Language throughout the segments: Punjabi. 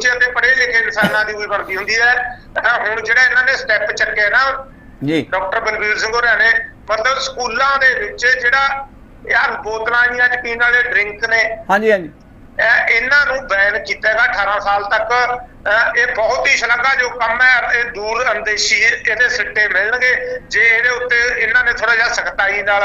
ਬੱਚੇ ਅਤੇ ਪੜ੍ਹੇ ਲਿਖੇ ਇਨਸਾਨਾਂ ਦੀ ਵੀ ਬਣਦੀ ਹੁੰਦੀ ਹੈ। ਤਾਂ ਹੁਣ ਜਿਹੜਾ ਇਹਨਾਂ ਨੇ ਸਟੈਪ ਚੱਕੇ ਨਾ ਜੀ। ਡਾਕਟਰ ਬਲਬੀਰ ਸਿੰਘ ਹੋਰਾਂ ਨੇ ਮਤਲਬ ਸਕੂਲਾਂ ਦੇ ਵਿੱਚ ਜਿਹੜਾ ਯਾਰ ਬੋਤਲਾਂ ਜੀਆਂ ਚ ਪੀਣ ਵਾਲੇ ਡਰਿੰਕ ਨੇ ਹਾਂਜੀ ਹਾਂਜੀ। ਇਹ ਇਹਨਾਂ ਨੂੰ ਬੈਨ ਕੀਤਾ ਹੈਗਾ 18 ਸਾਲ ਤੱਕ। ਇਹ ਬਹੁਤ ਹੀ ਸ਼ਲਾਘਾਯੋਗ ਕੰਮ ਹੈ। ਇਹ ਦੂਰ ਅੰਦੇਸ਼ੀ ਇਹਦੇ ਸਿੱਟੇ ਮਿਲਣਗੇ। ਜੇ ਇਹਦੇ ਉੱਤੇ ਇਹਨਾਂ ਨੇ ਥੋੜਾ ਜਿਹਾ ਸਖਤਾਈ ਨਾਲ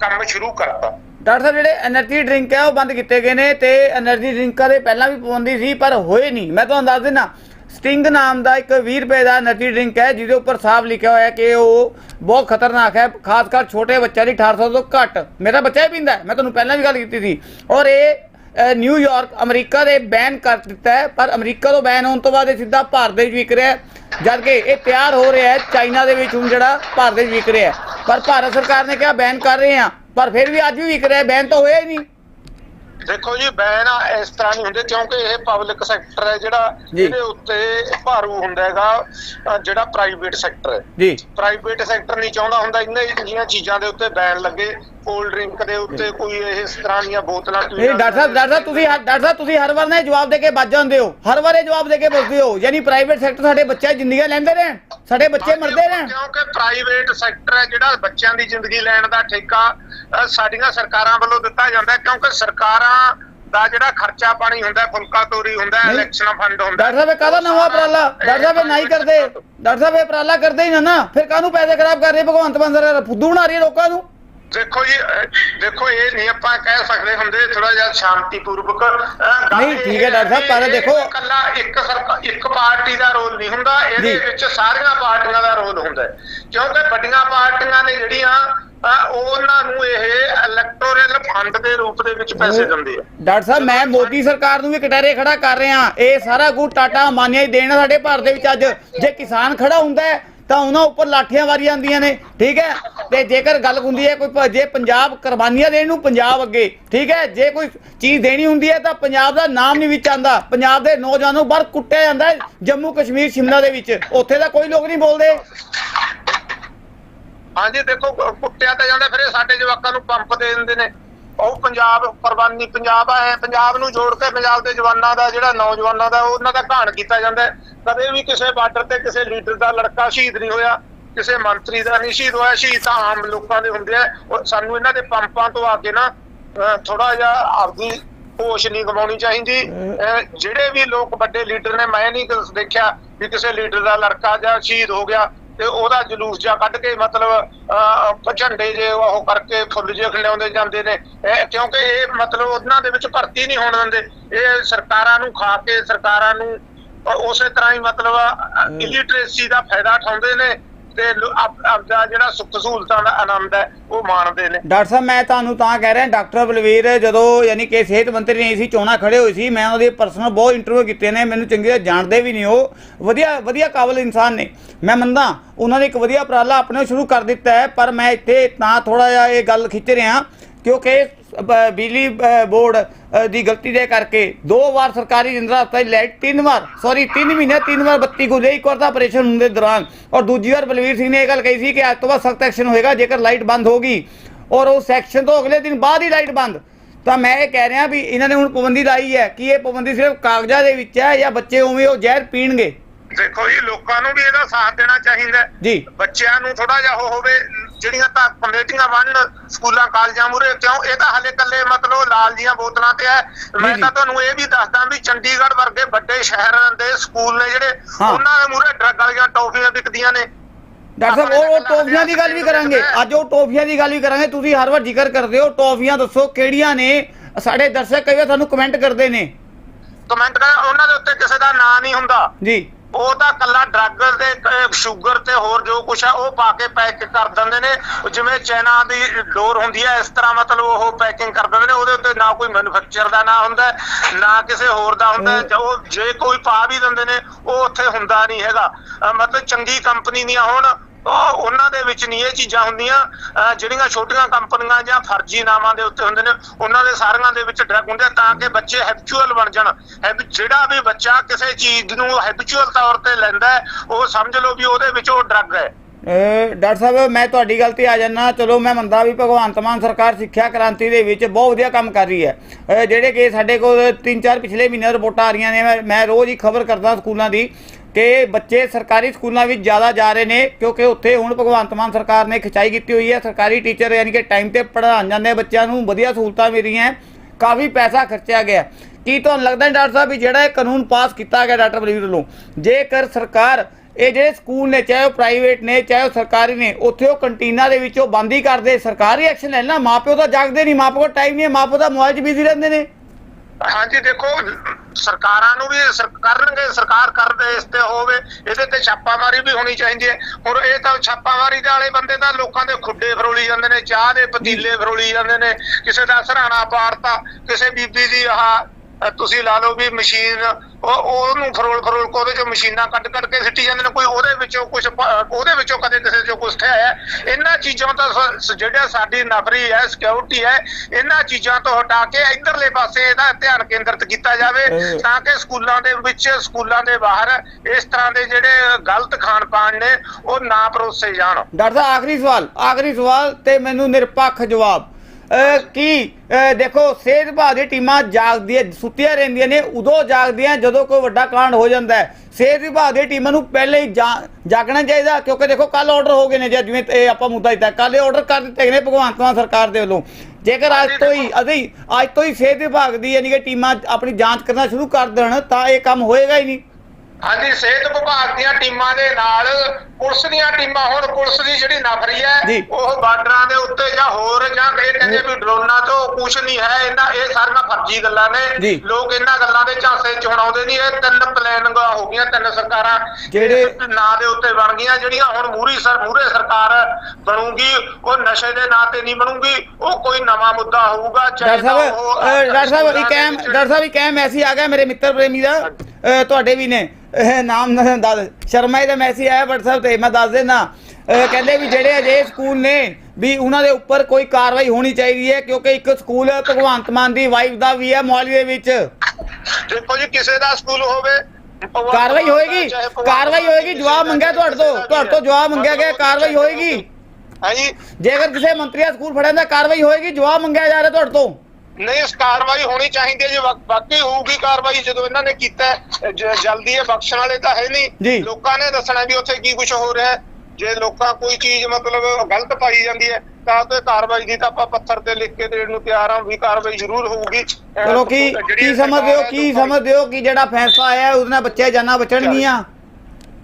ਕੰਮ ਸ਼ੁਰੂ ਕਰਤਾ। ਡਾਕਟਰ ਸਾਹਿਬ, ਜਿਹੜੇ એનર્ਜੀ ਡਰਿੰਕ ਹੈ, ਉਹ ਬੰਦ ਕੀਤੇ ਗਏ ਨੇ ਤੇ એનર્ਜੀ ਡਰਿੰਕਾਂ ਦੇ ਪਹਿਲਾਂ ਵੀ ਪਾਬੰਦੀ ਸੀ, ਪਰ ਹੋਏ ਨਹੀਂ। ਮੈਂ ਤੁਹਾਨੂੰ ਦੱਸ ਦਿੰਦਾ ਸਟਿੰਗ ਨਾਮ ਦਾ ਇੱਕ 20 ਰੁਪਏ ਦਾ એનર્ਜੀ ਡਰਿੰਕ ਹੈ, ਜਿਹਦੇ ਉੱਪਰ ਸਾਫ਼ ਲਿਖਿਆ ਹੋਇਆ ਹੈ ਕਿ ਉਹ ਬਹੁਤ ਖਤਰਨਾਕ ਹੈ ਖਾਸ ਕਰ ਛੋਟੇ ਬੱਚਿਆਂ ਲਈ 1800 ਤੋਂ ਘੱਟ। ਮੇਰਾ ਬੱਚਾ ਹੀ ਪੀਂਦਾ ਮੈਂ ਤੁਹਾਨੂੰ ਪਹਿਲਾਂ ਵੀ ਗੱਲ ਕੀਤੀ ਸੀ। ਔਰ ਇਹ ਨਿਊਯਾਰਕ ਅਮਰੀਕਾ ਦੇ ਬੈਨ ਕਰ ਦਿੱਤਾ ਹੈ, ਪਰ ਅਮਰੀਕਾ ਤੋਂ ਬੈਨ ਹੋਣ ਤੋਂ ਬਾਅਦ ਇਹ ਸਿੱਧਾ ਭਾਰਤ ਦੇ ਵਿੱਚ ਵਿਕ ਰਿਹਾ ਹੈ। ਜਦ ਕਿ ਇਹ ਤਿਆਰ ਹੋ ਰਿਹਾ ਹੈ, ਚਾਈਨਾ ਦੇ ਵਿੱਚ ਹੁਣ ਜਿਹੜਾ ਭਾਰਤ ਦੇ ਵਿੱਚ ਵਿਕ ਰਿਹਾ ਹੈ। ਪਰ ਭਾਰਤ ਸਰਕਾਰ ਨੇ ਕਿਹਾ ਬੈਨ ਕਰ ਰਹੇ ਆ ਪਰ ਫਿਰ ਵੀ ਅੱਜ ਵੀ ਵਿਕ ਰਿਹਾ ਬੈਨ ਤਾਂ ਹੋਇਆ ਹੀ ਨਹੀਂ। ਦੇਖੋ ਜੀ ਬੈਨ ਇਸ ਤਰ੍ਹਾਂ ਨਹੀਂ ਹੁੰਦੇ ਕਿਉਂਕਿ ਇਹ ਪਬਲਿਕ ਸੈਕਟਰ ਹੈ ਜਿਹੜਾ। ਇਹਦੇ ਉੱਤੇ ਭਾਰੂ ਹੁੰਦਾ ਹੈਗਾ ਜਿਹੜਾ ਪ੍ਰਾਈਵੇਟ ਸੈਕਟਰ ਹੈ। ਜੀ। ਪ੍ਰਾਈਵੇਟ ਸੈਕਟਰ ਨਹੀਂ ਚਾਹੁੰਦਾ ਹੁੰਦਾ ਇੰਨੇ ਜਿਹੀਆਂ ਚੀਜ਼ਾਂ ਦੇ ਉੱਤੇ ਬੈਨ ਲੱਗੇ ਕੋਲਡ ਡਰਿੰਕ ਦੇ ਉੱਤੇ ਕੋਈ ਇਸ ਤਰ੍ਹਾਂ ਦੀਆਂ ਬੋਤਲਾਂ ਨਹੀਂ ਡਾਕਟਰ ਸਾਹਿਬ ਡਾਕਟਰ ਸਾਹਿਬ ਤੁਸੀਂ ਡਾਕਟਰ ਸਾਹਿਬ ਤੁਸੀਂ ਹਰ ਵਾਰ ਨਾ ਜਵਾਬ ਦੇ ਕੇ ਵੱਜ ਜਾਂਦੇ ਹੋ। ਹਰ ਵਾਰ ਇਹ ਜਵਾਬ ਦੇ ਕੇ ਬੋਲਦੇ ਹੋ ਯਾਨੀ ਪ੍ਰਾਈਵੇਟ ਸੈਕਟਰ ਸਾਡੇ ਬੱਚਿਆਂ ਦੀ ਜ਼ਿੰਦਗੀਆਂ ਲੈਂਦੇ ਰਹਿਣ ਸਾਡੇ ਬੱਚੇ ਮਰਦੇ ਰਹਿਣ। ਕਿਉਂਕਿ ਪ੍ਰਾਈਵੇਟ ਸੈਕਟਰ ਹੈ ਜਿਹੜਾ ਬੱਚਿਆਂ ਦੀ ਜ਼ਿੰਦਗੀ ਲੈਣ ਦਾ ਠੇਕਾ ਸਾਡੀਆਂ ਸਰਕਾਰਾਂ ਵੱਲੋਂ ਦਿੱਤਾ ਜਾਂਦਾ ਕਿਉਂਕਿ ਸਰਕਾਰਾਂ ਦਾ ਜਿਹੜਾ ਖਰਚਾ ਪਾਣੀ ਹੁੰਦਾ ਫੁਲਕਾ ਤੋਰੀ ਹੁੰਦਾ। ਇਲੈਕਸ਼ਨ ਫੰਡ ਹੁੰਦਾ। ਡਾਕਟਰ ਸਾਹਿਬ ਕਾਹਦਾ ਨਵਾਂ ਉਪਰਾਲਾ? ਡਾਕਟਰ ਸਾਹਿਬ ਨਹੀਂ ਕਰਦੇ। ਡਾਕਟਰ ਸਾਹਿਬ ਇਹ ਉਪਰਾਲਾ ਕਰਦੇ ਹੀ ਨਾ ਨਾ। ਫਿਰ ਕਾਹਨੂੰ ਪੈਸੇ ਖਰਾਬ ਕਰ ਰਹੇ? ਭਗਵੰਤ ਮਾਨ ਸਰਕਾਰ ਫੁੱਦੂ ਬਣਾ ਰਹੀ ਹੈ ਲੋਕਾਂ ਨੂੰ। ਦੇਖੋ ਜੀ ਦੇਖੋ ਇਹ ਨਹੀਂ ਆਪਾਂ ਕਹਿ ਸਕਦੇ ਹੁੰਦੇ ਥੋੜਾ ਜਿਹਾ ਸ਼ਾਂਤੀਪੂਰਵਕ ਨਹੀਂ, ਠੀਕ ਹੈ ਡਾਕਟਰ ਸਾਹਿਬ, ਪਰ ਦੇਖੋ- ਇਕੱਲਾ ਇੱਕ ਸਰਕਾ- ਇੱਕ ਪਾਰਟੀ ਦਾ ਰੋਲ ਨਹੀਂ ਹੁੰਦਾ ਇਹਦੇ। ਵਿੱਚ ਸਾਰੀਆਂ ਪਾਰਟੀਆਂ ਦਾ ਰੋਲ ਹੁੰਦਾ ਕਿਉਂਕਿ ਵੱਡੀਆਂ ਪਾਰਟੀਆਂ ਨੇ ਜਿਹੜੀਆਂ ਅਹ, ਉਹਨਾਂ ਨੂੰ ਇਹ ਇਲੈਕਟੋਰਲ ਫੰਡ ਦੇ ਰੂਪ ਦੇ ਵਿੱਚ ਪੈਸੇ ਦਿੰਦੇ ਆ। ਡਾਕਟਰ ਸਾਹਿਬ ਮੈਂ ਮੋਦੀ ਸਰਕਾਰ ਨੂੰ ਵੀ ਕਟਾਰੇ ਖੜਾ ਕਰ ਰਿਹਾ ਇਹ ਸਾਰਾ ਕੁਝ ਟਾਟਾ ਮਾਨੀਆ ਹੀ ਦੇਣਾ ਸਾਡੇ ਭਾਰਤ ਦੇ ਵਿੱਚ ਅੱਜ। ਜੇ ਕਿਸਾਨ ਖੜਾ ਹੁੰਦਾ ਤਾਂ ਉਹਨਾਂ ਉੱਪਰ ਲਾਠੀਆਂ ਵਾਰੀ ਜਾਂਦੀਆਂ ਨੇ ਠੀਕ ਹੈ? ਤੇ ਜੇਕਰ ਗੱਲ ਹੁੰਦੀ ਹੈ ਕੋਈ ਜੇ ਪੰਜਾਬ ਕੁਰਬਾਨੀਆਂ ਦੇਣ ਨੂੰ ਪੰਜਾਬ ਅੱਗੇ ਠੀਕ ਹੈ? ਜੇ ਕੋਈ ਚੀਜ਼ ਦੇਣੀ ਹੁੰਦੀ ਹੈ ਤਾਂ ਪੰਜਾਬ ਦਾ ਨਾਮ ਨਹੀਂ ਵਿੱਚ ਆਂਦਾ ਪੰਜਾਬ ਦੇ ਨੌਜਵਾਨਾਂ ਨੂੰ ਬਾਹਰ ਕੁੱਟਿਆ ਜਾਂਦਾ ਜੰਮੂ ਕਸ਼ਮੀਰ ਸ਼ਿਮਲਾ ਦੇ ਵਿੱਚ। ਉੱਥੇ ਦਾ ਕੋਈ ਲੋਕ ਨਹੀਂ ਬੋਲਦੇ। ਹਾਂਜੀ, ਦੇਖੋ ਕੁੱਟਿਆ ਤਾਂ ਜਾਂਦਾ, ਫਿਰ ਇਹ ਸਾਡੇ ਜਵਾਕਾਂ ਨੂੰ ਪੰਪ ਦੇ ਦਿੰਦੇ ਨੇ। ਉਹ ਪੰਜਾਬ ਕੁਰਬਾਨੀ ਪੰਜਾਬ ਹੈ ਪੰਜਾਬ ਨੂੰ ਜੋੜ ਕੇ ਪੰਜਾਬ ਦੇ ਜਵਾਨਾਂ ਦਾ, ਜਿਹੜਾ ਨੌਜਵਾਨਾਂ ਦਾ, ਉਹਨਾਂ ਦਾ ਘਾਣ ਕੀਤਾ ਜਾਂਦਾ ਕਦੇ ਵੀ ਕਿਸੇ ਬਾਰਡਰ ਤੇ ਕਿਸੇ ਲੀਡਰ ਦਾ ਲੜਕਾ ਸ਼ਹੀਦ ਨਹੀਂ ਹੋਇਆ, ਕਿਸੇ ਮੰਤਰੀ ਦਾ ਨਹੀਂ ਸ਼ਹੀਦ ਹੋਇਆ, ਸ਼ਹੀਦ ਤਾਂ ਆਮ ਲੋਕਾਂ ਦੇ ਹੁੰਦੇ ਆ। ਉਹ ਸਾਨੂੰ ਇਹਨਾਂ ਦੇ ਪੰਪਾਂ ਤੋਂ ਆ ਕੇ ਨਾ ਥੋੜਾ ਜਿਹਾ ਆਪਦੀ ਹੋਸ਼ ਨਹੀਂ ਗਵਾਉਣੀ ਚਾਹੀਦੀ। ਜਿਹੜੇ ਵੀ ਲੋਕ ਵੱਡੇ ਲੀਡਰ ਨੇ, ਮੈਂ ਨਹੀਂ ਦੇਖਿਆ ਵੀ ਕਿਸੇ ਲੀਡਰ ਦਾ ਲੜਕਾ ਜਾਂ ਸ਼ਹੀਦ ਹੋ ਗਿਆ। ਤੇ ਉਹਦਾ ਜਲੂਸ ਜਾ ਕੱਢ ਕੇ ਮਤਲਬ ਝੰਡੇ ਜੇ ਉਹ ਕਰਕੇ ਫੁੱਲ ਜੇ ਖਿਲਾਉਂਦੇ ਜਾਂਦੇ ਨੇ। ਕਿਉਂਕਿ ਇਹ ਮਤਲਬ ਉਹਨਾਂ ਦੇ ਵਿੱਚ ਭਰਤੀ ਨਹੀਂ ਹੋਣ ਦਿੰਦੇ। ਇਹ ਸਰਕਾਰਾਂ ਨੂੰ ਖਾ ਕੇ ਸਰਕਾਰਾਂ ਨੂੰ ਉਸੇ ਤਰ੍ਹਾਂ ਹੀ ਮਤਲਬ ਇਲਿਟਰੇਸੀ ਦਾ ਫਾਇਦਾ ਉਠਾਉਂਦੇ ਨੇ। ਤੇ ਆਪਦਾ ਜਿਹੜਾ ਸੁੱਖ ਸਹੂਲਤਾਂ ਦਾ ਆਨੰਦ ਹੈ, ਉਹ ਮਾਣਦੇ ਨੇ। ਡਾਕਟਰ ਸਾਹਿਬ, ਮੈਂ ਤੁਹਾਨੂੰ ਤਾਂ ਕਹਿ ਰਿਹਾ, ਡਾਕਟਰ ਬਲਵੀਰ ਜਦੋਂ ਯਾਨੀ ਕਿ ਸਿਹਤ ਮੰਤਰੀ ਨੇ ਸੀ, ਚੋਣਾਂ ਖੜੇ ਹੋਈ ਸੀ, ਮੈਂ ਉਹਦੇ ਪਰਸਨਲ ਬਹੁਤ ਇੰਟਰਵਿਊ ਕੀਤੇ ਨੇ, ਮੈਨੂੰ ਚੰਗੀ ਤਰ੍ਹਾਂ ਜਾਣਦੇ ਵੀ ਨਹੀਂ ਉਹ। ਵਧੀਆ ਵਧੀਆ ਕਾਬਲ ਇਨਸਾਨ ਨੇ। ਮੈਂ ਮੰਨਦਾ, ਉਹਨਾਂ ਨੇ ਇੱਕ ਵਧੀਆ ਉਪਰਾਲਾ ਆਪਣੇ ਸ਼ੁਰੂ ਕਰ ਦਿੱਤਾ ਹੈ, ਪਰ ਮੈਂ ਇੱਥੇ ਤਾਂ ਥੋੜਾ ਜਿਹਾ ਇਹ ਗੱਲ ਖਿੱਚ ਰਿਹਾ, ਕਿਉਂਕਿ ਬਿਜਲੀ ਬੋਰਡ ਦੀ ਗਲਤੀ ਦੇ ਕਰਕੇ ਦੋ ਵਾਰ ਸਰਕਾਰੀ ਇੰਦਰਾ ਹਸਪਤਾਲ ਲਾਈਟ ਤਿੰਨ ਵਾਰ ਸੌਰੀ ਤਿੰਨ ਮਹੀਨੇ ਤਿੰਨ ਵਾਰ ਬੱਤੀ ਗੁੱਲੇ ਇੱਕ ਵਾਰ ਦਾ ਆਪਰੇਸ਼ਨ ਹੋਣ ਦੇ ਦੌਰਾਨ। ਔਰ ਦੂਜੀ ਵਾਰ ਬਲਵੀਰ ਸਿੰਘ ਨੇ ਇਹ ਗੱਲ ਕਹੀ ਸੀ ਕਿ ਅੱਜ ਤੋਂ ਬਾਅਦ ਸਖਤ ਐਕਸ਼ਨ ਹੋਏਗਾ ਜੇਕਰ ਲਾਈਟ ਬੰਦ ਹੋਗੀ ਔਰ ਉਹ ਸੈਕਸ਼ਨ ਤੋਂ ਅਗਲੇ ਦਿਨ ਬਾਅਦ ਹੀ ਲਾਈਟ ਬੰਦ। ਤਾਂ ਮੈਂ ਇਹ ਕਹਿ ਰਿਹਾ ਵੀ ਇਹਨਾਂ ਨੇ ਹੁਣ ਪਾਬੰਦੀ ਲਾਈ ਹੈ ਕਿ ਇਹ ਪਾਬੰਦੀ ਸਿਰਫ ਕਾਗਜ਼ਾਂ ਦੇ ਵਿੱਚ ਹੈ ਜਾਂ ਬੱਚੇ ਉਵੇਂ ਉਹ ਜ਼ਹਿਰ ਪੀਣਗੇ? ਦੇਖੋ ਜੀ ਲੋਕਾਂ ਨੂੰ ਵੀ ਇਹਦਾ ਸਾਥ ਦੇਣਾ ਚਾਹੀਦਾ। ਜੀ। ਬੱਚਿਆਂ ਨੂੰ ਥੋੜਾ ਜਿਹਾ ਹੋਵੇ ਜਿਹੜੀਆਂ ਤਾਂ ਕਮੇਟੀਆਂ ਬਣਨ ਸਕੂਲਾਂ ਕਾਲਜਾਂ ਮੂਰੇ ਕਿਉਂ? ਇਹ ਤਾਂ ਹਲੇ ਕੱਲੇ ਮਤਲਬ ਲਾਲ ਜੀਆਂ ਬੋਤਲਾਂ ਤੇ ਹੈ। ਮੈਂ। ਤਾਂ ਤੁਹਾਨੂੰ ਇਹ ਵੀ ਦੱਸਦਾ ਵੀ ਚੰਡੀਗੜ੍ਹ ਵਰਗੇ ਵੱਡੇ ਸ਼ਹਿਰਾਂ ਦੇ ਸਕੂਲ ਨੇ ਜਿਹੜੇ। ਉਹਨਾਂ ਦੇ ਮੂਰੇ ਡਰੱਗ ਵਾਲੀਆਂ ਟੌਫੀਆਂ ਵਿਕਦੀਆਂ ਨੇ। ਡਾਕਟਰ ਸਾਹਿਬ ਉਹ ਟੋਫੀਆਂ ਦੀ ਗੱਲ ਵੀ ਕਰਾਂਗੇ। ਅੱਜ ਉਹ ਟੋਫੀਆਂ ਦੀ ਗੱਲ ਵੀ ਕਰਾਂਗੇ। ਤੁਸੀਂ ਹਰ ਵਾਰ ਜ਼ਿਕਰ ਕਰਦੇ ਹੋ ਟੋਫੀਆਂ ਦੱਸੋ ਕਿਹੜੀਆਂ ਨੇ? ਸਾਡੇ ਦਰਸ਼ਕ ਕਈ ਵਾਰ ਤੁਹਾਨੂੰ ਕਮੈਂਟ ਕਰਦੇ ਨੇ। ਕਮੈਂਟ ਕਰ ਉਹਨਾਂ ਦੇ ਉੱਤੇ ਕਿਸੇ ਦਾ ਨਾਂ ਨਹੀਂ ਹੁੰਦਾ। ਜੀ। ਉਹ ਤਾਂ ਕੱਲਾ ਡਰੱਗ ਤੇ ਸ਼ੂਗਰ ਤੇ ਹੋਰ ਜੋ ਕੁਛ ਹੈ ਉਹ ਪਾ ਕੇ ਪੈਕ ਕਰ ਦਿੰਦੇ ਨੇ। ਜਿਵੇਂ ਚਾਈਨਾ ਦੀ ਡੋਰ ਹੁੰਦੀ ਹੈ ਇਸ ਤਰ੍ਹਾਂ ਮਤਲਬ ਉਹ ਪੈਕਿੰਗ ਕਰ ਦਿੰਦੇ ਨੇ। ਉਹਦੇ ਉੱਤੇ ਨਾ ਕੋਈ ਮੈਨੂਫੈਕਚਰ ਦਾ ਨਾਂ ਹੁੰਦਾ ਨਾ ਕਿਸੇ ਹੋਰ ਦਾ ਹੁੰਦਾ। ਜਾਂ ਉਹ ਜੇ ਕੋਈ ਪਾ ਵੀ ਦਿੰਦੇ ਨੇ ਉਹ ਉੱਥੇ ਹੁੰਦਾ ਨਹੀਂ ਹੈਗਾ। ਮਤਲਬ ਚੰਗੀ ਕੰਪਨੀ ਦੀਆਂ ਹੋਣ ਉਹ ਉਹਨਾਂ ਦੇ ਵਿੱਚ ਨਹੀਂ ਇਹ ਚੀਜ਼ਾਂ ਹੁੰਦੀਆਂ ਜਿਹੜੀਆਂ ਛੋਟੀਆਂ ਕੰਪਨੀਆਂ ਜਾਂ ਫਰਜ਼ੀ ਨਾਮਾਂ ਦੇ ਉੱਤੇ ਹੁੰਦੇ ਨੇ, ਉਹਨਾਂ ਦੇ ਸਾਰਿਆਂ ਦੇ ਵਿੱਚ ਡਰੱਗ ਹੁੰਦੇ ਤਾਂ ਕਿ ਬੱਚੇ ਹੈਬਿਚੁਅਲ ਬਣ ਜਾਣ। ਜਿਹੜਾ ਵੀ ਬੱਚਾ ਕਿਸੇ ਚੀਜ਼ ਨੂੰ ਹੈਬਿਚੁਅਲ ਤੌਰ ਤੇ ਲੈਂਦਾ ਉਹ ਸਮਝ ਲਓ ਵੀ ਉਹਦੇ ਵਿੱਚ ਉਹ ਡਰੱਗ ਹੈ। ਡਾਕਟਰ ਸਾਹਿਬ, ਮੈਂ ਤੁਹਾਡੀ ਗੱਲ ਤੇ ਆ ਜਾਣਾ ਚਲੋ, ਮੈਂ ਮੰਨਦਾ ਵੀ ਭਗਵੰਤ ਮਾਨ ਸਰਕਾਰ ਸਿੱਖਿਆ ਕ੍ਰਾਂਤੀ ਦੇ ਵਿੱਚ ਬਹੁਤ ਵਧੀਆ ਕੰਮ ਕਰ ਰਹੀ ਹੈ। ਜਿਹੜੇ ਕਿ ਸਾਡੇ ਕੋਲ 3-4 ਪਿਛਲੇ ਮਹੀਨੇ ਰਿਪੋਰਟਾਂ ਆ ਰਹੀਆਂ ਨੇ ਮੈਂ ਰੋਜ਼ ਹੀ ਖਬਰ ਕਰਦਾ ਸਕੂਲਾਂ ਦੀ। ਕਿ ਬੱਚੇ ਸਰਕਾਰੀ ਸਕੂਲਾਂ ਵਿੱਚ ਜ਼ਿਆਦਾ ਜਾ ਰਹੇ ਨੇ, ਕਿਉਂਕਿ ਉੱਥੇ ਹੁਣ ਭਗਵੰਤ ਮਾਨ ਸਰਕਾਰ ਨੇ ਖਿਚਾਈ ਕੀਤੀ ਹੋਈ ਹੈ। ਸਰਕਾਰੀ ਟੀਚਰ ਯਾਨੀ ਕਿ ਟਾਈਮ ਤੇ ਪੜ੍ਹਾਉਣ ਜਾਂਦੇ ਬੱਚਿਆਂ ਨੂੰ ਵਧੀਆ ਸਹੂਲਤਾਂ ਮਿਲ ਰਹੀਆਂ, ਕਾਫੀ ਪੈਸਾ ਖਰਚਿਆ ਗਿਆ। ਕੀ ਤੁਹਾਨੂੰ ਲੱਗਦਾ ਹੈ ਡਾਕਟਰ ਸਾਹਿਬ ਵੀ ਜਿਹੜਾ ਇਹ ਕਾਨੂੰਨ ਪਾਸ ਕੀਤਾ ਗਿਆ ਡਾਕਟਰ ਬਲਵੀਰ ਵੱਲੋਂ? ਜੇਕਰ ਸਰਕਾਰ ਇਹ ਜਿਹੜੇ ਸਕੂਲ ਨੇ, ਚਾਹੇ ਉਹ ਪ੍ਰਾਈਵੇਟ ਨੇ, ਚਾਹੇ ਉਹ ਸਰਕਾਰੀ ਨੇ, ਉੱਥੇ ਉਹ ਕੰਟੀਨਾਂ ਦੇ ਵਿੱਚੋਂ ਬੰਦ ਹੀ ਕਰਦੇ ਸਰਕਾਰੀ ਐਕਸ਼ਨ ਲੈ ਨਾ ਮਾਪਿਓ ਤਾਂ ਜਾਗਦੇ ਨਹੀਂ ਮਾਪਿਓ ਕੋਲ ਟਾਈਮ ਨਹੀਂ ਹੈ ਮਾਪਿਓ ਦਾ ਮੋਬਾਈਲ 'ਚ ਬਿਜ਼ੀ ਰਹਿੰਦੇ ਨੇ। ਹਾਂਜੀ, ਦੇਖੋ, ਸਰਕਾਰਾਂ ਨੂੰ ਵੀ ਕਰਨਗੇ, ਸਰਕਾਰ ਕਰਦੇ, ਇਸ ਤੇ ਹੋਵੇ, ਇਹਦੇ ਤੇ ਛਾਪਾਮਾਰੀ ਵੀ ਹੋਣੀ ਚਾਹੀਦੀ ਹੈ। ਹੁਣ ਇਹ ਤਾਂ ਛਾਪਾਮਾਰੀ ਦੇ ਵਾਲੇ ਬੰਦੇ ਤਾਂ ਲੋਕਾਂ ਦੇ ਖੁੱਡੇ ਫਰੋਲੀ ਜਾਂਦੇ ਨੇ, ਚਾਹ ਦੇ ਪਤੀਲੇ ਫਰੋਲੀ ਜਾਂਦੇ ਨੇ, ਕਿਸੇ ਦਾ ਸਰਾਣਾ ਪਾੜਤਾ, ਕਿਸੇ ਬੀਬੀ ਦੀ ਆਹ ਤੁਸੀਂ ਲਾ ਲਓ ਵੀ ਮਸ਼ੀਨ ਉਹ ਉਹਨੂੰ ਫਰੋਲ ਫਰੋਲ ਕੇ ਉਹਦੇ ਚੋਂ ਮਸ਼ੀਨਾਂ ਕੱਢ ਕੱਢ ਕੇ ਸਿੱਟੀ ਜਾਂਦੇ ਨੇ ਕੋਈ ਉਹਦੇ ਵਿੱਚੋਂ ਕੁਝ ਉਹਦੇ ਵਿੱਚੋਂ ਕਦੇ ਕਿਸੇ ਚੋਂ ਕੁਝ ਠਿਆ ਇਹਨਾਂ ਚੀਜ਼ਾਂ ਸ- ਜਿਹੜਾ ਸਾਡੀ ਨਫਰੀ ਹੈ ਸਿਕਿਉਰਿਟੀ ਹੈ ਇਹਨਾਂ ਚੀਜ਼ਾਂ ਤੋਂ ਹਟਾ ਕੇ ਇਧਰਲੇ ਪਾਸੇ ਇਹਦਾ ਧਿਆਨ ਕੇਂਦਰਿਤ ਕੀਤਾ ਜਾਵੇ ਤਾਂ ਕਿ ਸਕੂਲਾਂ ਦੇ ਵਿੱਚ ਸਕੂਲਾਂ ਦੇ ਬਾਹਰ ਇਸ ਤਰ੍ਹਾਂ ਦੇ ਜਿਹੜੇ ਗਲਤ ਖਾਣ ਪਾਣ ਨੇ ਉਹ ਨਾ ਪਰੋਸੇ ਜਾਣ। ਡਾਕਟਰ ਸਾਹਿਬ ਆਖਰੀ ਸਵਾਲ ਆਖਰੀ ਸਵਾਲ ਤੇ ਮੈਨੂੰ ਨਿਰਪੱਖ ਜਵਾਬ। ਕੀ? ਦੇਖੋ, ਸਿਹਤ ਵਿਭਾਗ ਦੀ ਟੀਮਾਂ ਜਾਗਦੀਆਂ, ਸੁੱਤੀਆਂ ਰਹਿੰਦੀਆਂ ਨੇ, ਉਦੋਂ ਜਾਗਦੀਆਂ ਜਦੋਂ ਕੋਈ ਵੱਡਾ ਕਾਂਡ ਹੋ ਜਾਂਦਾ ਹੈ। ਸਿਹਤ ਵਿਭਾਗ ਦੀ ਟੀਮਾਂ ਨੂੰ ਪਹਿਲੇ ਹੀ ਜਾ- ਜਾਗਣਾ ਚਾਹੀਦਾ, ਕਿਉਂਕਿ ਦੇਖੋ ਕੱਲ ਆਰਡਰ ਹੋ ਗਏ ਨੇ, ਜੇ ਜਿਵੇਂ ਇਹ ਆਪਾਂ ਮੁੱਦਾ ਦਿੱਤਾ ਕੱਲ ਇਹ ਆਰਡਰ ਕਰ ਦਿੱਤੇ ਗਏ ਨੇ ਭਗਵੰਤ ਮਾਨ ਸਰਕਾਰ ਦੇ ਵੱਲੋਂ। ਜੇਕਰ ਅੱਜ ਤੋਂ ਹੀ ਅਦੀ ਅੱਜ ਤੋਂ ਹੀ ਸਿਹਤ ਵਿਭਾਗ ਦੀ ਯਾਨੀ ਕਿ ਟੀਮਾਂ ਆਪਣੀ ਜਾਂਚ ਕਰਨਾ ਸ਼ੁਰੂ ਕਰ ਦੇਣ, ਤਾਂ ਇਹ ਕੰਮ ਹੋਏਗਾ ਹੀ ਨਹੀਂ। ਹਾਂਜੀ ਸਿਹਤ ਵਿਭਾਗ ਦੀਆਂ ਟੀਮਾਂ ਦੇ ਨਾਲ ਪੁਲਿਸ ਦੀਆਂ ਟੀਮਾਂ ਹੁਣ ਪੁਲਿਸ ਦੀ ਜਿਹੜੀ ਨਫਰੀ। ਹੈ ਉਹ ਬਾਰਡਰਾਂ ਦੇ ਉੱਤੇ ਜਾਂ ਹੋਰ ਜਾਂ ਇਹ ਕਹਿੰਦੇ ਵੀ ਡਰੋਨਾਂ ਤੋਂ ਕੁਝ ਨਹੀਂ ਹੈ ਇਹਨਾਂ ਇਹ ਸਾਰੀਆਂ ਫਰਜ਼ੀ ਗੱਲਾਂ ਨੇ। ਲੋਕ ਇਹਨਾਂ ਗੱਲਾਂ ਦੇ ਝਾਂਸੇ ਚ ਹੁਣ ਆਉਂਦੇ ਨਹੀਂ ਇਹ ਤਿੰਨ ਪਲੈਨਿੰਗਾਂ ਹੋ ਗਈਆਂ ਤਿੰਨ ਸਰਕਾਰਾਂ ਜਿਹੜੇ- ਨਾਂ ਦੇ ਉੱਤੇ ਬਣ ਗਈਆਂ ਜਿਹੜੀਆਂ ਹੁਣ ਮੂਰੀ ਸਰ ਮੂਰੇ ਸਰਕਾਰ ਬਣੂਗੀ ਉਹ ਨਸ਼ੇ ਦੇ ਨਾਂ ਤੇ ਨਹੀਂ ਬਣੂਗੀ ਉਹ ਕੋਈ ਨਵਾਂ ਮੁੱਦਾ ਹੋਊਗਾ ਅਹ, ਡਾਕਟਰ ਸਾਹਿਬ ਇੱਕ ਐਮ ਡਾਕਟਰ ਸਾਹਿਬ ਇੱਕ ਐਮ ਮੈਸੇਜ ਆ ਗਿਆ ਮੇਰੇ ਮਿੱਤਰ ਪ੍ਰੇਮੀ ਦਾ ਤੁਹਾਡੇ ਵੀ ਨੇ ਅਹ, ਨਾਮ ਨਾ ਦੱਸ। ਸ਼ਰਮਾ ਦਾ ਮੈਸੇਜ ਆਇਆ WhatsApp ਤੇ ਮੈਂ ਦੱਸ ਦੇਣਾ ਕਹਿੰਦੇ ਵੀ ਜਿਹੜੇ ਅਜੇ ਸਕੂਲ ਨੇ ਵੀ ਉਹਨਾਂ ਦੇ ਉੱਪਰ ਕੋਈ ਕਾਰਵਾਈ ਹੋਣੀ ਚਾਹੀਦੀ ਹੈ ਕਿਉਂਕਿ ਇੱਕ ਸਕੂਲ ਭਗਵੰਤ ਮਾਨ ਦੀ ਵਾਈਫ ਦਾ ਵੀ ਹੈ ਮੌਲੀ ਦੇ ਵਿੱਚ। ਦੇਖੋ ਜੀ ਕਿਸੇ ਦਾ ਸਕੂਲ ਹੋਵੇ ਕਾਰਵਾਈ ਹੋਏਗੀ? ਕਾਰਵਾਈ ਹੋਏਗੀ? ਜਵਾਬ ਮੰਗਿਆ ਤੁਹਾਡੇ ਤੋਂ? ਤੁਹਾਡੇ ਤੋਂ। ਜਵਾਬ ਮੰਗਿਆ ਗਿਆ ਕਾਰਵਾਈ ਹੋਏਗੀ? ਹਾਂਜੀ ਜੇਕਰ ਕਿਸੇ ਮੰਤਰੀ ਦਾ ਸਕੂਲ ਫੜਿਆ ਤਾਂ ਕਾਰਵਾਈ ਹੋਏਗੀ? ਜਵਾਬ ਮੰਗਿਆ ਜਾ ਰਿਹਾ ਤੁਹਾਡੇ ਤੋਂ? ਨਹੀਂ ਇਸ ਕਾਰਵਾਈ ਹੋਣੀ ਚਾਹੀਦੀ ਹੈ ਜੇ। ਵਾਕਈ ਹੋਊਗੀ ਕਾਰਵਾਈ ਜਦੋਂ ਇਹਨਾਂ ਨੇ ਕੀਤਾ ਜਲਦੀ ਇਹ ਬਖਸ਼ਣ ਵਾਲੇ ਤਾਂ ਹੈ। ਨਹੀਂ। ਲੋਕਾਂ ਨੇ ਦੱਸਣਾ ਵੀ ਉੱਥੇ ਕੀ ਕੁਝ ਹੋ ਰਿਹਾ ਹੈ। ਜੇ ਲੋਕਾਂ ਕੋਈ ਚੀਜ਼ ਮਤਲਬ ਗਲਤ ਪਾਈ ਜਾਂਦੀ ਹੈ ਤਾਂ ਤੇ ਕਾਰਵਾਈ ਦੀ ਤਾਂ ਆਪਾਂ ਪੱਥਰ ਤੇ ਲਿਖ ਕੇ ਦੇਣ ਨੂੰ ਤਿਆਰ ਹਾਂ ਵੀ ਕਾਰਵਾਈ ਜ਼ਰੂਰ ਹੋਊਗੀ। ਚਲੋ ਕੀ ਸਮਝਦੇ ਹੋ ਕੀ ਸਮਝਦੇ ਹੋ ਕਿ ਜਿਹੜਾ ਫੈਸਲਾ ਆਇਆ ਉਹਦੇ ਨਾਲ ਬੱਚੇ ਜਾਨਾਂ ਬਚਣਗੀਆਂ?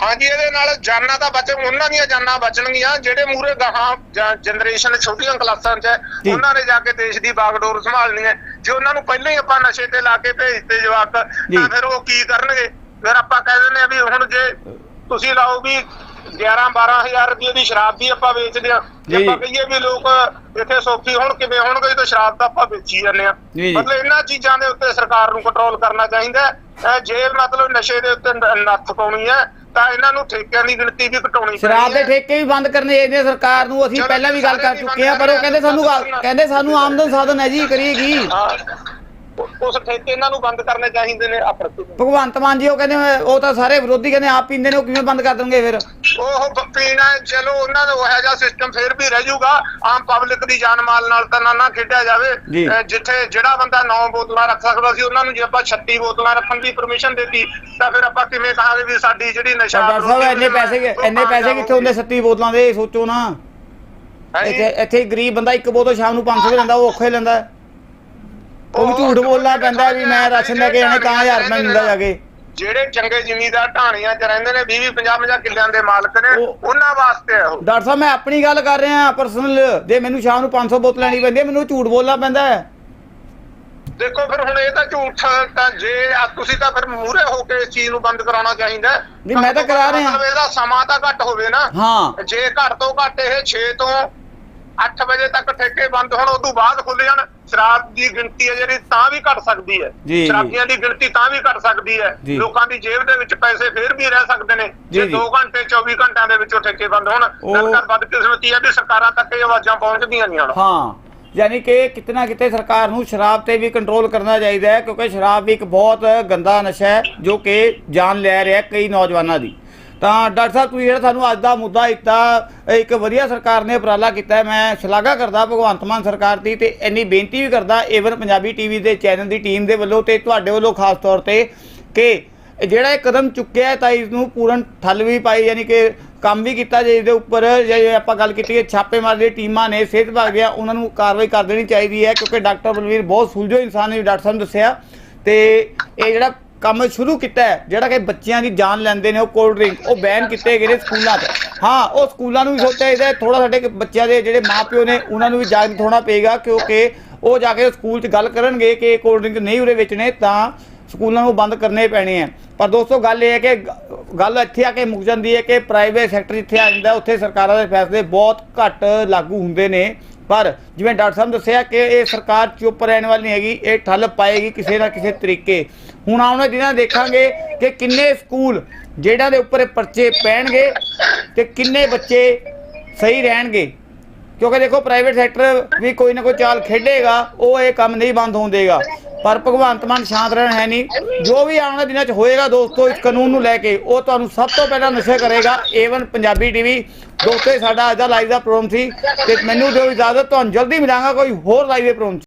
ਹਾਂਜੀ ਇਹਦੇ ਨਾਲ ਜਾਨਾਂ ਤਾਂ ਬਚ ਉਹਨਾਂ ਦੀਆਂ ਜਾਨਾਂ ਬਚਣਗੀਆਂ ਜਿਹੜੇ ਮੂਰੇ ਗਾਹਾਂ ਜਨਰੇਸ਼ਨ ਛੋਟੀਆਂ ਕਲਾਸਾਂ 'ਚ। ਉਹਨਾਂ ਨੇ ਜਾ ਕੇ ਦੇਸ਼ ਦੀ ਬਾਗਡੋਰ ਸੰਭਾਲਣੀ ਹੈ ਜੇ ਉਹਨਾਂ ਨੂੰ ਪਹਿਲਾਂ ਹੀ ਆਪਾਂ ਨਸ਼ੇ ਤੇ ਲਾ ਕੇ ਭੇਜਤੇ ਜਵਾਕ ਜੀ। ਤਾਂ ਫਿਰ ਉਹ ਕੀ ਕਰਨਗੇ ਫਿਰ ਆਪਾਂ ਕਹਿ ਦਿੰਦੇ ਆ ਵੀ ਹੁਣ ਜੇ ਤੁਸੀਂ ਲਾਓ ਵੀ 11 12000 ਰੁਪਏ ਦੀ ਸ਼ਰਾਬ ਵੀ ਆਪਾਂ ਵੇਚਦੇ ਆ ਜੇ। ਆਪਾਂ ਕਹੀਏ ਵੀ ਲੋਕ ਇੱਥੇ ਸੌਖੀ ਹੁਣ ਕਿਵੇਂ ਹੋਣਗੇ ਜਦੋਂ ਸ਼ਰਾਬ ਤਾਂ ਆਪਾਂ ਵੇਚੀ ਜਾਂਦੇ ਆ। ਮਤਲਬ ਇਹਨਾਂ ਚੀਜ਼ਾਂ ਦੇ ਉੱਤੇ ਸਰਕਾਰ ਨੂੰ ਕੰਟਰੋਲ ਕਰਨਾ ਚਾਹੀਦਾ ਹੈ ਇਹ ਜੇ ਮਤਲਬ ਨਸ਼ੇ ਦੇ ਉੱਤੇ ਨੱਥ ਪਾਉਣੀ ਹੈ ਤਾਂ ਇਹਨਾਂ ਨੂੰ ਠੇਕਿਆਂ ਦੀ ਗਿਣਤੀ ਵੀ ਘਟਾਉਣੀ ਸ਼ਰਾਬ ਦੇ। ਠੇਕੇ ਵੀ ਬੰਦ ਕਰਨੇ ਚਾਹੀਦੇ ਸਰਕਾਰ ਨੂੰ ਅਸੀਂ ਪਹਿਲਾਂ ਵੀ ਗੱਲ ਕਰ ਚੁੱਕੇ ਆ ਪਰ ਉਹ ਕਹਿੰਦੇ ਸਾਨੂੰ ਕਹਿੰਦੇ ਸਾਨੂੰ ਆਮਦਨ ਸਾਧਨ ਹੈ ਜੀ ਕਰੀਏਗੀ ਉਸ ਠੇਕੇ ਇਹਨਾਂ ਨੂੰ ਬੰਦ ਕਰਨੇ ਚਾਹੀਦੇ ਨੇ ਅਪਰਤੀ ਭਗਵੰਤ ਮਾਨ ਜੀ ਉਹ ਕਹਿੰਦੇ ਉਹ ਤਾਂ ਸਾਰੇ ਵਿਰੋਧੀ ਕਹਿੰਦੇ ਆਪ ਪੀਂਦੇ ਨੇ ਉਹ ਕਿਵੇਂ ਬੰਦ ਕਰ ਦੇਣਗੇ ਫਿਰ? ਉਹ ਪੀਣਾ ਚਲੋ ਉਹਨਾਂ ਦਾ ਉਹ ਜਿਹਾ ਸਿਸਟਮ ਫੇਰ ਵੀ ਰਹਿ ਜਾਊਗਾ। ਆਮ ਪਬਲਿਕ ਦੀ ਜਾਨ ਮਾਲ ਨਾਲ ਤਾਂ ਨਾ ਨਾ ਖੇਡਿਆ ਜਾਵੇ। ਜਿੱਥੇ ਜਿਹੜਾ ਬੰਦਾ 9 ਬੋਤਲਾਂ ਰੱਖ ਸਕਦਾ ਸੀ ਉਹਨਾਂ ਨੂੰ ਜੇ ਆਪਾਂ 36 ਬੋਤਲਾਂ ਰੱਖਣ ਦੀ ਪਰਮਿਸ਼ਨ ਦਿੱਤੀ ਤਾਂ ਫਿਰ ਆਪਾਂ ਕਿਵੇਂ ਕਹਾਂਗੇ ਵੀ ਸਾਡੀ ਜਿਹੜੀ ਨਸ਼ਾ ਡਾਕਟਰ ਸਾਹਿਬ ਇੰਨੇ ਪੈਸੇ ਇੰਨੇ ਪੈਸੇ ਕਿੱਥੇ ਹੁੰਦੇ 36 ਬੋਤਲਾਂ ਦੇ ਸੋਚੋ ਨਾ। ਇੱਥੇ ਇੱਥੇ ਗਰੀਬ ਬੰਦਾ ਇੱਕ ਬੋਤਲ ਸ਼ਾਮ ਨੂੰ 500 ਦੇ ਲੈਂਦਾ ਉਹ ਔਖਾ ਲੈਂਦਾ। ਉਹ ਵੀ ਝੂਠ ਬੋਲਣਾ ਪੈਂਦਾ ਵੀ ਮੈਂ ਰਾਸ਼ਨ ਲੈ ਕੇ ਆਣੇ ਤਾਂ 1000 ਰੁਪਏ ਮਿਲਦਾ ਜਾ ਕੇ। ਜਿਹੜੇ ਚੰਗੇ ਜ਼ਿਮੀਦਾਰ ਢਾਣੀਆਂ 'ਚ ਰਹਿੰਦੇ ਨੇ 20 50 50 ਕਿੱਲਿਆਂ ਦੇ ਮਾਲਕ ਨੇ ਉਹ- ਉਹਨਾਂ ਵਾਸਤੇ ਉਹ। ਡਾਕਟਰ ਸਾਹਿਬ ਮੈਂ ਆਪਣੀ ਗੱਲ ਕਰ ਰਿਹਾ ਪਰਸਨਲ ਜੇ ਮੈਨੂੰ ਸ਼ਾਮ ਨੂੰ 500 ਬੋਤਲ ਲੈਣੀ ਪੈਂਦੀ ਹੈ ਮੈਨੂੰ ਝੂਠ ਬੋਲਣਾ ਪੈਂਦਾ ਹੈ। ਦੇਖੋ ਫਿਰ ਹੁਣ ਇਹ ਤਾਂ ਝੂਠ ਤਾਂ ਜੇ ਆ ਤੁਸੀਂ ਤਾਂ ਫਿਰ ਮੂਹਰੇ ਹੋ ਕੇ ਇਸ ਚੀਜ਼ ਨੂੰ ਬੰਦ ਕਰਾਉਣਾ ਚਾਹੀਦਾ। ਨਹੀਂ, ਮੈਂ ਤਾਂ ਕਰਾ ਰਿਹਾ। ਇਹਦਾ ਸਮਾਂ ਤਾਂ ਘੱਟ ਹੋਵੇ ਨਾ। ਹਾਂ। ਜੇ ਘੱਟ ਤੋਂ ਘੱਟ ਇਹ 6 ਤੋਂ 8 ਵਜੇ ਤੱਕ ਠੇਕੇ ਬੰਦ ਹੋਣ ਉਸ ਤੋਂ ਬਾਅਦ ਖੁੱਲ ਜਾਣ। ਸ਼ਰਾਬ ਦੀ ਗਿਣਤੀ ਹੈ ਜਿਹੜੀ ਤਾਂ ਵੀ ਘਟ ਸਕਦੀ ਹੈ। ਸ਼ਰਾਬੀਆਂ ਦੀ ਗਿਣਤੀ ਤਾਂ ਵੀ ਘਟ ਸਕਦੀ ਹੈ। ਲੋਕਾਂ ਦੀ ਜੇਬ ਦੇ ਵਿੱਚ ਪੈਸੇ ਫੇਰ ਵੀ ਰਹਿ ਸਕਦੇ ਨੇ। ਜੀ, ਜੇ ਜੀ। 2 ਘੰਟੇ 24 ਘੰਟਿਆਂ ਦੇ ਵਿੱਚੋਂ ਠੇਕੇ ਬੰਦ ਹੋਣ ਗੱਲ ਕਰ ਬਦਕਿਸਮਤੀ ਹੈ ਵੀ ਸਰਕਾਰਾਂ ਤੱਕ ਇਹ ਆਵਾਜ਼ਾਂ ਪਹੁੰਚਦੀਆਂ ਨਹੀਂ ਹੁਣ। ਹਾਂ। ਯਾਨੀ ਕਿ ਕਿਤਨਾ ਕਿਤੇ ਸਰਕਾਰ ਨੂੰ ਸ਼ਰਾਬ ਤੇ ਵੀ ਕੰਟਰੋਲ ਕਰਨਾ ਚਾਹੀਦਾ ਹੈ ਕਿਉਂਕਿ ਸ਼ਰਾਬ ਵੀ ਇੱਕ ਬਹੁਤ ਗੰਦਾ ਨਸ਼ਾ ਹੈ ਜੋ ਕਿ ਜਾਨ ਲੈ ਰਿਹਾ ਹੈ ਕਈ ਨੌਜਵਾਨਾਂ ਦੀ। ਤਾਂ ਡਾਕਟਰ ਸਾਹਿਬ, ਤੁਸੀਂ ਜਿਹੜਾ ਸਾਨੂੰ ਅੱਜ ਦਾ ਮੁੱਦਾ ਦਿੱਤਾ ਇੱਕ ਵਧੀਆ ਸਰਕਾਰ ਨੇ ਉਪਰਾਲਾ ਕੀਤਾ ਮੈਂ ਸ਼ਲਾਘਾ ਕਰਦਾ ਭਗਵੰਤ ਮਾਨ ਸਰਕਾਰ ਦੀ ਤੇ ਇੰਨੀ ਬੇਨਤੀ ਵੀ ਕਰਦਾ ਏਵਨ ਪੰਜਾਬੀ ਟੀਵੀ ਦੇ ਚੈਨਲ ਦੀ ਟੀਮ ਦੇ ਵੱਲੋਂ ਤੇ ਤੁਹਾਡੇ ਵੱਲੋਂ ਖਾਸ ਤੌਰ ਤੇ ਕਿ ਜਿਹੜਾ ਇਹ ਕਦਮ ਚੁੱਕਿਆ ਤਾਂ ਇਸ ਨੂੰ ਪੂਰਨ ਠੱਲ ਵੀ ਪਾਈ, ਯਾਨੀ ਕਿ ਕੰਮ ਵੀ ਕੀਤਾ ਜੇ ਇਸ ਦੇ ਉੱਪਰ, ਜੇ ਆਪਾਂ ਗੱਲ ਕੀਤੀ ਹੈ ਛਾਪੇਮਾਰ ਦੀਆਂ ਟੀਮਾਂ ਨੇ, ਸਿਹਤ ਵਿਭਾਗ ਦੀਆਂ, ਉਹਨਾਂ ਨੂੰ ਕਾਰਵਾਈ ਕਰ ਦੇਣੀ ਚਾਹੀਦੀ ਹੈ, ਕਿਉਂਕਿ ਡਾਕਟਰ ਬਲਵੀਰ ਬਹੁਤ ਸੁਲਝੋ ਇਨਸਾਨ ਨੇ, ਡਾਕਟਰ ਸਾਹਿਬ ਨੇ ਦੱਸਿਆ ਤੇ ਇਹ ਜਿਹੜਾ ਕੰਮ ਸ਼ੁਰੂ ਕੀਤਾ ਹੈ, ਜਿਹੜਾ ਕਿ ਬੱਚਿਆਂ ਦੀ ਜਾਨ ਲੈਂਦੇ ਨੇ ਉਹ ਕੋਲਡ ਡਰਿੰਕ ਉਹ ਬੈਨ ਕੀਤੇ ਗਏ ਨੇ ਸਕੂਲਾਂ 'ਚ ਹਾਂ, ਉਹ ਸਕੂਲਾਂ ਨੂੰ ਵੀ ਸੋਚਿਆ ਇਹਦਾ ਥੋੜਾ ਸਾਡੇ ਬੱਚਿਆਂ ਦੇ ਜਿਹੜੇ ਮਾਪਿਓ ਨੇ, ਉਹਨਾਂ ਨੂੰ ਵੀ ਜਾਗਰੂਕ ਹੋਣਾ ਪਏਗਾ, ਕਿਉਂਕਿ ਉਹ ਜਾ ਕੇ ਸਕੂਲ 'ਚ ਗੱਲ ਕਰਨਗੇ ਕਿ ਕੋਲਡ ਡਰਿੰਕ ਨਹੀਂ ਉਰੇ ਵੇਚਣੇ, ਤਾਂ ਸਕੂਲਾਂ ਨੂੰ ਬੰਦ ਕਰਨੇ ਪੈਣੇ ਆ ਪਰ ਦੋਸਤੋ, ਗੱਲ ਇਹ ਹੈ ਕਿ ਗੱਲ ਇੱਥੇ ਆ ਕੇ ਮੁੱਕ ਜਾਂਦੀ ਹੈ ਕਿ ਪ੍ਰਾਈਵੇਟ ਸੈਕਟਰ ਜਿੱਥੇ ਆ ਜਾਂਦਾ, ਉੱਥੇ ਸਰਕਾਰਾਂ ਦੇ ਫੈਸਲੇ ਬਹੁਤ ਘੱਟ ਲਾਗੂ ਹੁੰਦੇ ਨੇ। ਪਰ ਜਿਵੇਂ ਡਾਕਟਰ ਸਾਹਿਬ ਨੇ ਦੱਸਿਆ ਕਿ ਇਹ ਸਰਕਾਰ ਚੁੱਪ ਰਹਿਣ ਵਾਲੀ ਨਹੀਂ ਹੈਗੀ, ਇਹ ਠੱਲ ਪਾਏਗੀ ਕਿਸੇ ਨਾ ਕਿਸੇ ਤਰੀਕੇ। ਹੁਣ ਆਉਣ ਵਾਲੇ ਦਿਨਾਂ ਦੇਖਾਂਗੇ ਕਿ ਕਿੰਨੇ ਸਕੂਲ ਜਿਹੜਾਂ ਦੇ ਉੱਪਰ ਪਰਚੇ ਪੈਣਗੇ ਤੇ ਕਿੰਨੇ ਬੱਚੇ ਸਹੀ ਰਹਿਣਗੇ। ਕਿਉਂਕਿ ਦੇਖੋ ਪ੍ਰਾਈਵੇਟ ਸੈਕਟਰ ਵੀ ਕੋਈ ਨਾ ਕੋਈ ਚਾਲ ਖੇਡੇਗਾ, ਉਹ ਇਹ ਕੰਮ ਨਹੀਂ ਬੰਦ ਹੋਣ ਦੇਗਾ। ਪਰ ਭਗਵੰਤ ਮਾਨ ਸ਼ਾਂਤ ਰਹਿਣ ਹੈ ਨਹੀਂ। ਜੋ ਵੀ ਆਉਣ ਵਾਲੇ ਦਿਨਾਂ 'ਚ ਹੋਏਗਾ ਦੋਸਤੋ, ਇਸ ਕਾਨੂੰਨ ਨੂੰ ਲੈ ਕੇ ਉਹ ਤੁਹਾਨੂੰ ਸਭ ਤੋਂ ਪਹਿਲਾਂ ਨਸ਼ੇ ਕਰੇਗਾ। ਏਵਨ ਪੰਜਾਬੀ ਟੀਵੀ ਦੋਸਤੋ ਸਾਡਾ ਅੱਜ ਦਾ ਲਾਈਵ ਦਾ ਪ੍ਰੋਗਰਾਮ ਸੀ ਤੇ ਮੈਨੂੰ ਦਿਓ ਇਜਾਜ਼ਤ, ਤੁਹਾਨੂੰ ਜਲਦੀ ਮਿਲਾਂਗਾ, ਕੋਈ ਹੋਰ ਲਾਈਵ ਦੇ ਪ੍ਰੋਗਰਾਮ 'ਚ।